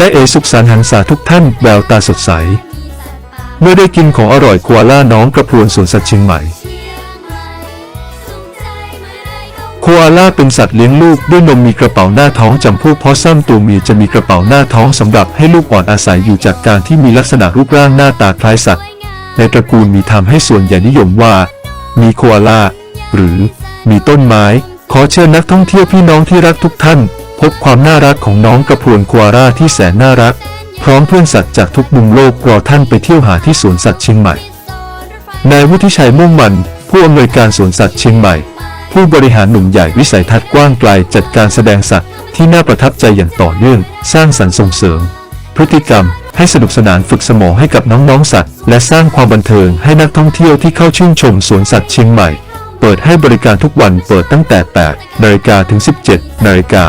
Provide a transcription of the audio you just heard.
จ๊เอสุขสันหันษาทุกท่านแววตาสดใส เมื่อได้กินของอร่อยคัวล่าน้องกระพวนสวนสัตว์เชียงใหม่โคอาล่าเป็นสัตว์เลี้ยงลูกด้วยนมมีกระเป๋าหน้าท้องจำพวกพอซัมตัวเมียจะมีกระเป๋าหน้าท้องสำหรับให้ลูกอ่อนอาศัยอยู่จากการที่มีลักษณะรูปร่างหน้าตาคล้ายสัตว์ ในตระกูลมีทำให้ส่วนใหญ่นิยมว่า มีโคอาล่าหรือมีต้นไม้ ขอเชิญนักท่องเที่ยวพี่น้องที่รักทุกท่าน พบความน่ารักของน้องกระพวนคอาล่าที่แสนน่ารัก พร้อมเพื่อนสัตว์จากทุกมุมโลกรอท่านไปเที่ยวหาที่สวนสัตว์เชียงใหม่ นายวุฒิชัยม่วงมัน ผู้อำนวยการสวนสัตว์เชียงใหม่ ผู้บริหารหนุ่มใหญ่วิสัยทัศน์กว้างไกลจัดการแสดงสัตว์ที่น่าประทับใจอย่างต่อเนื่อง สร้างสรรค์ส่งเสริม พฤติกรรมให้สนุกสนานฝึกสมองให้กับน้องๆสัตว์ และสร้างความบันเทิงให้นักท่องเที่ยวที่เข้าชื่นชมสวนสัตว์เชียงใหม่ เปิดให้บริการทุกวันเปิดตั้งแต่ 8 นาฬิกาถึง 17 นาฬิกา